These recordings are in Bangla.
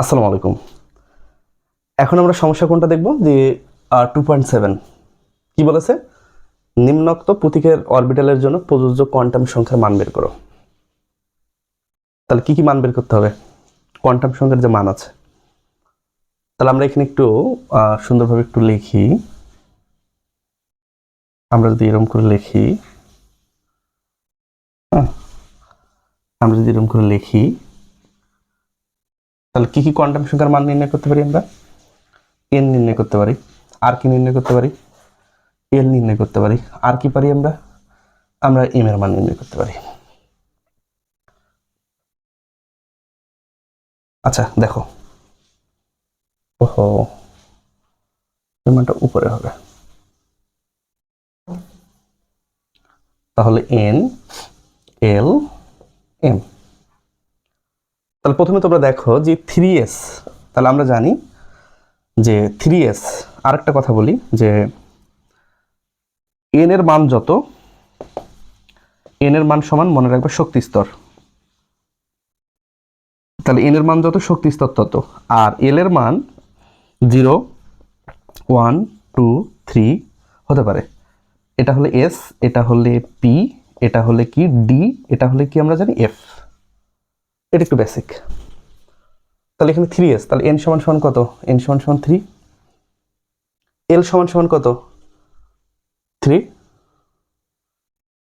আসসালামু আলাইকুম। এখন আমরা সমস্যা কোনটা দেখব? যে টু পয়েন্ট সেভেন কি বলেছে? নিম্নোক্ত প্রতীকের অরবিটালের জন্য প্রযোজ্য কোয়ান্টাম সংখ্যার মান বের করো। তাহলে কি কি মান বের করতে হবে? কোয়ান্টাম সংখ্যার যে মান আছে। তাহলে আমরা এখানে একটু সুন্দরভাবে একটু লিখি। আমরা যদি এরম করে লিখি হ্যাঁ আমরা যদি এরম করে লিখি। তাহলে কি কি কোয়ান্টাম সংখ্যার মান নির্ণয় করতে পারি আমরা? এন নির্ণয় করতে পারি। আর কি নির্ণয় করতে পারি? এল নির্ণয় করতে পারি। আর কি পারি আমরা? আমরা এম এর মান নির্ণয় করতে পারি। আচ্ছা দেখো। ওহো মানটা উপরে হবে। তাহলে এন এল এম তাহলে প্রথমে তোমরা দেখো যে থ্রি এস তাহলে আমরা জানি যে থ্রি এস আরেকটা কথা বলি যে এন এর মান যত এন এর মান সমান মনে রাখবে শক্তি স্তর। তাহলে এন এর মান যত, শক্তি স্তর তত। আর এল এর মান জিরো ওয়ান টু থ্রি হতে পারে। এটা হলে এস এটা হলে পি এটা হলে কি ডি এটা হলে কি আমরা জানি এফ এটা একটু বেসিক তাহলে এখানে থ্রি এস তাহলে এন সমান সমান কত? এন সমান সমান থ্রি এল সমান সমান কত? থ্রি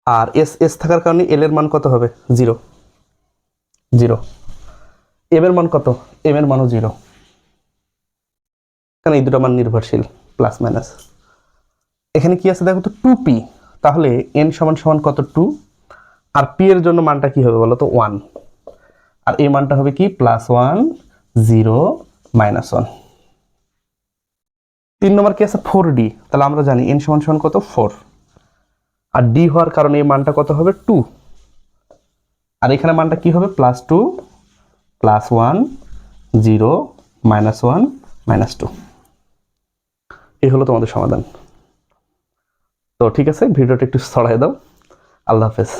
আর এস এস থাকার কারণে এল এর মান কত হবে? জিরো জিরো এম এর মান কত? এম এর মানও জিরো কারণ এই দুটো মান নির্ভরশীল প্লাস মাইনাস এখানে কি আছে দেখো তো? টু পি তাহলে এন সমান সমান কত? টু আর পি এর জন্য মানটা কি হবে বলো তো? ওয়ান আর এই মানটা হবে কি? Plus one zero minus one তিন নম্বর কি আছে? ফোর ডি তাহলে আমরা জানি এন সমান সমান কত? ফোর আর ডি হওয়ার কারণে এই মানটা কত হবে? টু আর এখানে মানটা কি হবে? Plus two plus one zero minus one minus two এই হলো তোমাদের সমাধান। তো ঠিক আছে, ভিডিওটা একটু ছড়াই দাও। আল্লাহ হাফেজ।